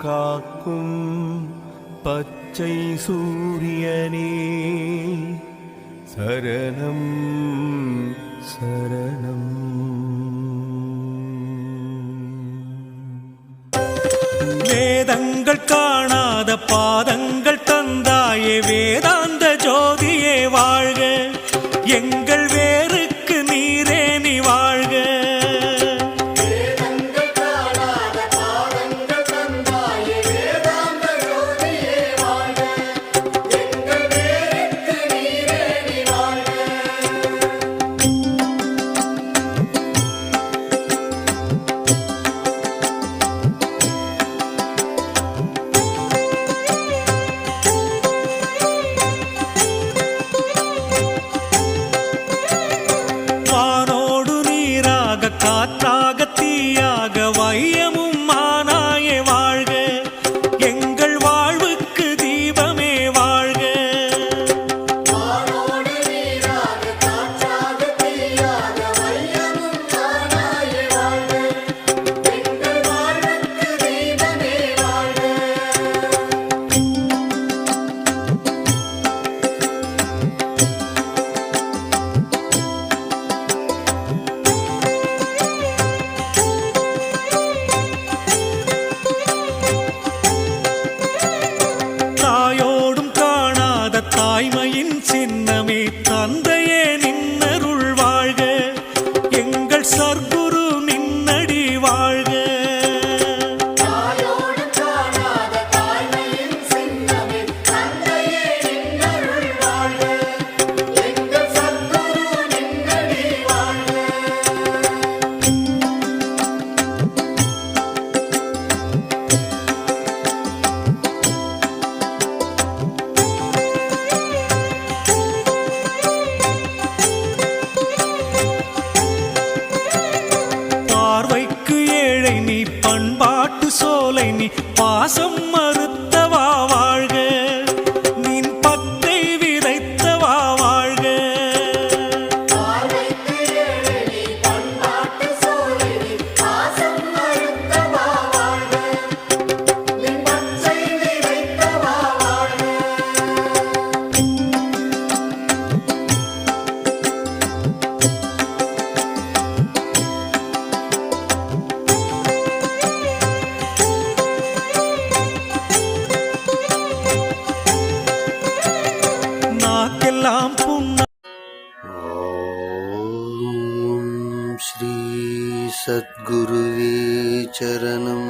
காக்கும் பச்சை சூரியனே. சரணம் சரணம். வேதங்கள் காணாத பாதங்கள் காற்றாக தீயா? தாய்மையின் சின்ன பண்பாட்டு சோலை நீ பாசம் எல்லாம் புண்ணா ஸ்ரீ சத்குருவே சரணம்